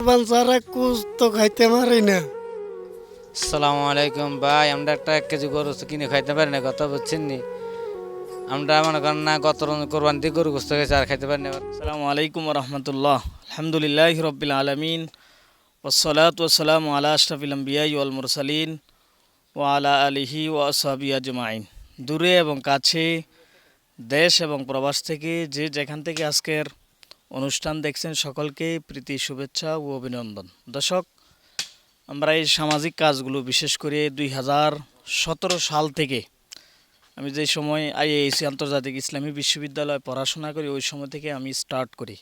কুচ তো খাইতে পারি না। আসসালামু আলাইকুম ভাই আমরা একটা এক কেজি গরু কিনে খাইতে পারি না কথা বুঝছেন নি? আমরা মনে করেন না গত কোরবান দিয়ে গরু গোস্ত আর খাইতে পারি না। আসসালামু আলাইকুম রহমতুল্লাহ। আলহামদুলিল্লাহ রবিল আলমিন ওসলাত ওসালাম আলা আশরাফিল আম্বিয়াই ওয়াল মুরসালিন ও আলা আলিহি ও আসহাবি আজমাইন। দূরে এবং কাছে দেশ এবং প্রবাস থেকে যে যেখান থেকে আজকের অনুষ্ঠান দেখছেন সকলকে প্রীতি, শুভেচ্ছা ও অভিনন্দন। দর্শক, আমরা এই সামাজিক কাজগুলো বিশেষ করে দুই হাজার সতেরো সাল থেকে আমি যে সময় আইএএসি আন্তর্জাতিক ইসলামী বিশ্ববিদ্যালয়ে পড়াশোনা করি, ওই সময় থেকে আমি স্টার্ট করি।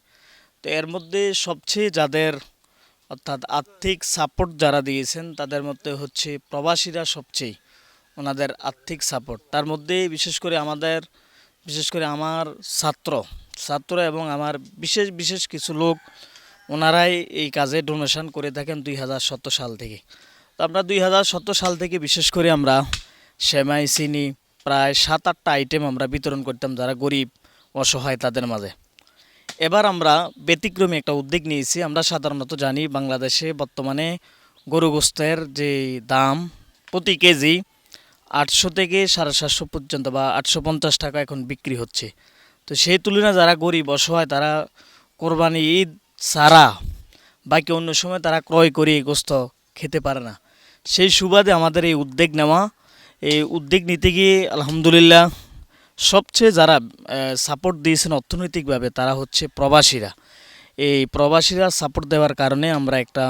তো এর মধ্যে সবচেয়ে যাদের অর্থাৎ আর্থিক সাপোর্ট যারা দিয়েছেন, তাদের মধ্যে হচ্ছে প্রবাসীরা সবচেয়ে ওনাদের আর্থিক সাপোর্ট তার মধ্যে বিশেষ করে আমাদের, বিশেষ করে আমার ছাত্র ছাত্র এবং আমার বিশেষ বিশেষ কিছু লোক, ওনারাই এই কাজে ডোনেশন করে থাকেন দুই হাজার সতেরো সাল থেকে। তো আমরা দুই হাজার সতেরো সাল থেকে বিশেষ করে আমরা সেমাই, চিনি, প্রায় সাত আটটা আইটেম আমরা বিতরণ করতাম যারা গরিব, অসহায় তাদের মাঝে। এবার আমরা ব্যতিক্রমী একটা উদ্যোগ নিয়েছি। আমরা সাধারণত জানি বাংলাদেশে বর্তমানে গরু গোস্তের যে দাম প্রতি কেজি আটশো থেকে সাড়ে সাতশো পর্যন্ত বা আটশো পঞ্চাশ টাকা এখন বিক্রি হচ্ছে। তো সেই তুলনায় যারা গরিব অসহায়, তারা কোরবানি ঈদ ছাড়া বাকি অন্য সময় তারা ক্রয় করে গোস্ত খেতে পারে না। সেই সুবাদে আমাদের এই উদ্যোগ নেওয়া, এই উদ্যোগ নিতে গিয়ে আলহামদুলিল্লাহ সবচেয়ে যারা সাপোর্ট দিয়েছেন অর্থনৈতিকভাবে তারা হচ্ছে প্রবাসীরা। এই প্রবাসীরা সাপোর্ট দেওয়ার কারণে আমরা একটা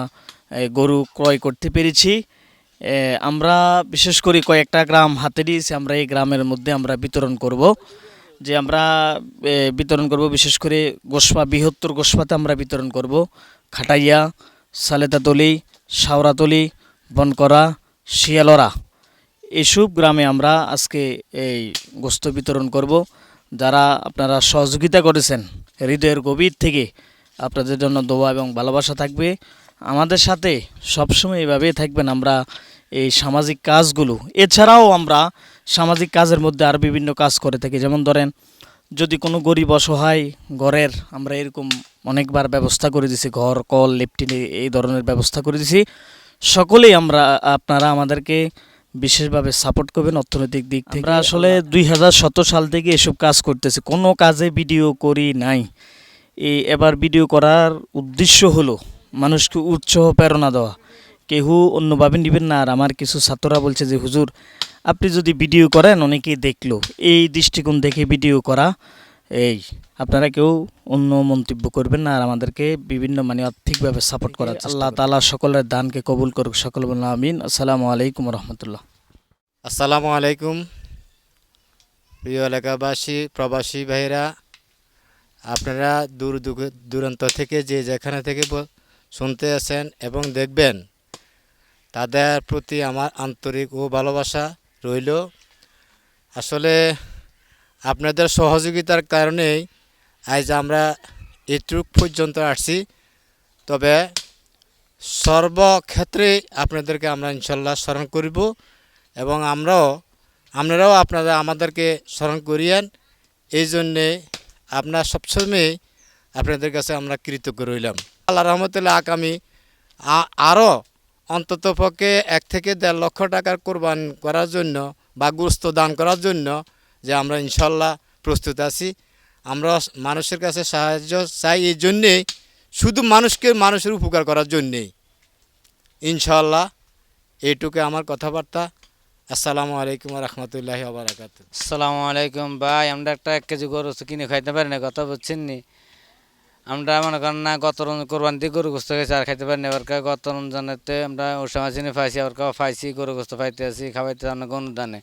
গরু ক্রয় করতে পেরেছি। আমরা বিশেষ করে কয়েকটা গ্রাম হাতে দিয়েছি আমরা এই গ্রামের মধ্যে আমরা বিতরণ করব। যে আমরা বিতরণ করব। বিশেষ করে গোসপা, বৃহত্তর গোসপাতে আমরা বিতরণ করব। খাটাইয়া সালেতাতলি শাওরাতলি বনকরা, শিয়ালরা এসব গ্রামে আমরা আজকে এই গোস্ত বিতরণ করব। যারা আপনারা সহযোগিতা করেছেন হৃদয়ের গভীর থেকে, আপনাদের জন্য দোয়া এবং ভালোবাসা থাকবে। আমাদের সাথে সবসময় এভাবেই থাকবেন আমরা এই সামাজিক কাজগুলো। এছাড়াও আমরা সামাজিক কাজের মধ্যে আর বিভিন্ন কাজ করে থাকি। যেমন ধরেন যদি কোনো গরিব অসহায় ঘরের আমরা এরকম অনেকবার ব্যবস্থা করে দিছি ঘর কল লেপটিন এই ধরনের ব্যবস্থা করে দিছি সকলেই আমরা আপনারা আমাদেরকে বিশেষভাবে সাপোর্ট করবেন অর্থনৈতিক দিক থেকে। আমরা আসলে দুই হাজার সতেরো সাল থেকে এসব কাজ করতেছি। কোনো কাজে ভিডিও করি নাই। এই এবার ভিডিও করার উদ্দেশ্য হলো মানুষকে উৎসাহ প্রেরণা দেওয়া। কেউ অন্যভাবে নেবেন না। আর আমার কিছু ছাত্ররা বলছে যে হুজুর আপনি যদি ভিডিও করেন অনেকেই দেখল। এই দৃষ্টিকোণ দেখে ভিডিও করা এই আপনারা কেউ অন্য মন্তব্য করবেন না আর আমাদেরকে বিভিন্ন মানে আর্থিকভাবে সাপোর্ট করার আল্লাহ তালা সকলের দানকে কবুল করুক সকল বলুন আমিন। আসসালামু আলাইকুম রহমতুল্লাহ। আসসালামু আলাইকুম। প্রিয় এলাকাবাসী প্রবাসী ভাইরা আপনারা দূর দূর- দূরান্ত থেকে যে যেখানে থেকে শুনতে আছেন এবং দেখবেন তাদের প্রতি আমার আন্তরিক ও ভালোবাসা। রইল। আসলে আপনাদের সহযোগিতার কারণেই আজ আমরা এটুক পর্যন্ত আসছি। তবে সর্বক্ষেত্রে আপনাদেরকে আমরা ইনশাল্লাহ স্মরণ করব এবং আমরাও, আপনারাও আপনারা আমাদেরকে স্মরণ করিয়েন। এই জন্যে আপনার সবসময় আপনাদের কাছে আমরা কৃতজ্ঞ রইলাম। আল্লাহ রহমতুল্লাহ আগামী আরও অন্তত পক্ষে এক থেকে দেড় লক্ষ টাকার কোরবান করার জন্য বা গুস্ত দান করার জন্য যে আমরা ইনশাল্লাহ প্রস্তুত আছি। আমরা মানুষের কাছে সাহায্য চাই এই জন্যেই, শুধু মানুষকে মানুষের উপকার করার জন্যেই। ইনশাল্লাহ এইটুকু আমার কথাবার্তা। আসসালামু আলাইকুম রহমতুল্লাহি আবরাকাত আসসালামু আলাইকুম ভাই, আমরা একটা এক কেজি গরু কিনে খাইতে পারি না, কথা বুঝছেন নি। আমরা মনে করেন না গত কোরবান দিয়ে গরু গোস্ত গেছে আর খাইতে পারি না এবার গত রমজানেতে আমরা ওসামা চিনি পাইছি, আবার কাউ পাইছি গরু গোস্ত পাইতে আছি, খাওয়াইতে অনেক অনুদানে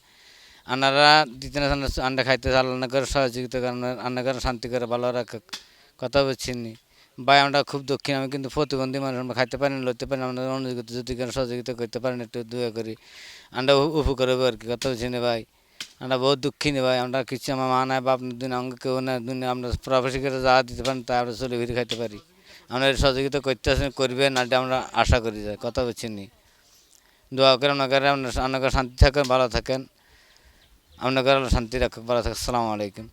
আনারা দিতে না আন্ডা খাইতে আল্লাহ করে সহযোগিতা করেন আন্না করে শান্তি করে, ভালো রাখা কথা বুঝছেন নি। ভাই, আমরা খুব দক্ষিণ আমি কিন্তু প্রতিবন্ধী মানুষ, আমরা খাইতে পারি না লইতে পারি না আমরা অনুযোগিতা যদি কোনো সহযোগিতা করতে পারেন, একটু দয়া করি। আমরা উপকার হবে আর কি, কথা বুঝছি না ভাই। আমরা বহুত দুঃখিনী ভাই, আমরা কিছু আমার মা নাই, বাপ দুনিয়া অঙ্গ কেউ না দুনিয়া আমরা প্রবাসী করে যা দিতে পারেন তা আমরা চলে ফিরে খাইতে পারি। আমরা সহযোগিতা করতে আসেন করবেন আর আমরা আশা করি যাই কথা বলছি নি। দোয়া করে আপনাকে আপনার শান্তি থাকেন, ভালো থাকেন। আপনাকে শান্তি রাখুক, ভালো থাকেন আসসালামু আলাইকুম।